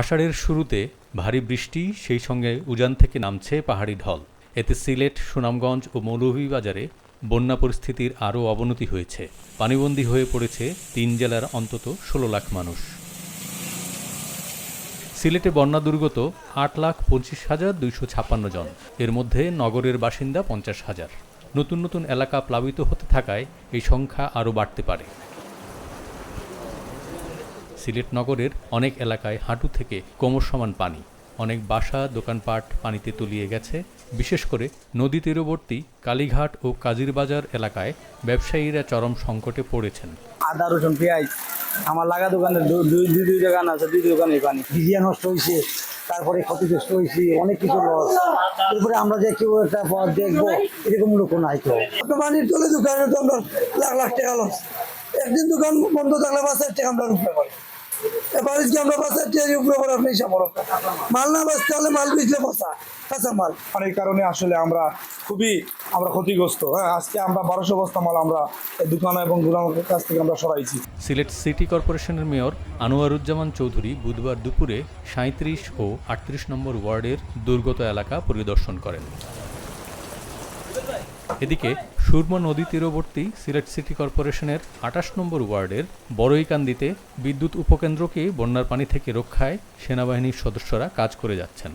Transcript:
আষাঢ়ের শুরুতে ভারী বৃষ্টি, সেই সঙ্গে উজান থেকে নামছে পাহাড়ি ঢল। এতে সিলেট, সুনামগঞ্জ ও মৌলভীবাজারে বন্যা পরিস্থিতির আরও অবনতি হয়েছে। পানিবন্দী হয়ে পড়েছে তিন জেলার অন্তত ষোলো লাখ মানুষ। সিলেটে বন্যা দুর্গত আট লাখ পঁচিশ হাজার দুইশো ছাপ্পান্ন জন। এর মধ্যে নগরের বাসিন্দা পঞ্চাশ হাজার। নতুন নতুন এলাকা প্লাবিত হতে থাকায় এই সংখ্যা আরও বাড়তে পারে। সিলেট নগরের অনেক এলাকায় হাঁটু থেকে কোমর সমান পানি। অনেক বাসা, দোকানপাট পানিতে তলিয়ে গেছে। বিশেষ করে নদী তীরবর্তী কালীঘাট ও কাজিরবাজার এলাকায় ব্যবসায়ীরা চরম সংকটে পড়েছেন। আদা রসুন, পেঁয়াজ। আমার লাগা দোকানে দুই দুই দোকান আছে, দুই দোকানে পানি। ভিজিয়া নষ্ট হয়েছে তারপরে ক্ষতিগ্রস্ত হয়েছে অনেক কিছু লস এরপরে আমরা যে কেউ একটা পথ দেখব, এরকম লোক নাই পানির তলে দোকানে তো আমরা লাখ লাখ টাকা লস একদিন দোকান বন্ধ থাকলে হাজার টাকা আমরা পাই কি আমরা পাঁচ হাজার উপরে পড়ে আপনি হিসাব মাল না বাঁচতে হলে মাল বেচলে বসা কাঁচা মাল। পানির কারণে আসলে আমরা খুবই আমরা ক্ষতিগ্রস্ত। হ্যাঁ আজকে আমরা বারোশো বস্তা মাল আমরা দোকান এবং কাছ থেকে আমরা সরাইছি। সিলেট সিটি কর্পোরেশনের মেয়র আনোয়ারুজ্জামান চৌধুরী বুধবার দুপুরে সাঁত্রিশ ও আটত্রিশ নম্বর ওয়ার্ডের দুর্গত এলাকা পরিদর্শন করেন। এদিকে সুরমা নদী তীরবর্তী সিলেট সিটি কর্পোরেশনের আটাশ নম্বর ওয়ার্ডের বড়ইকান্দিতে বিদ্যুৎ উপকেন্দ্রকে বন্যার পানি থেকে রক্ষায় সেনাবাহিনীর সদস্যরা কাজ করে যাচ্ছেন।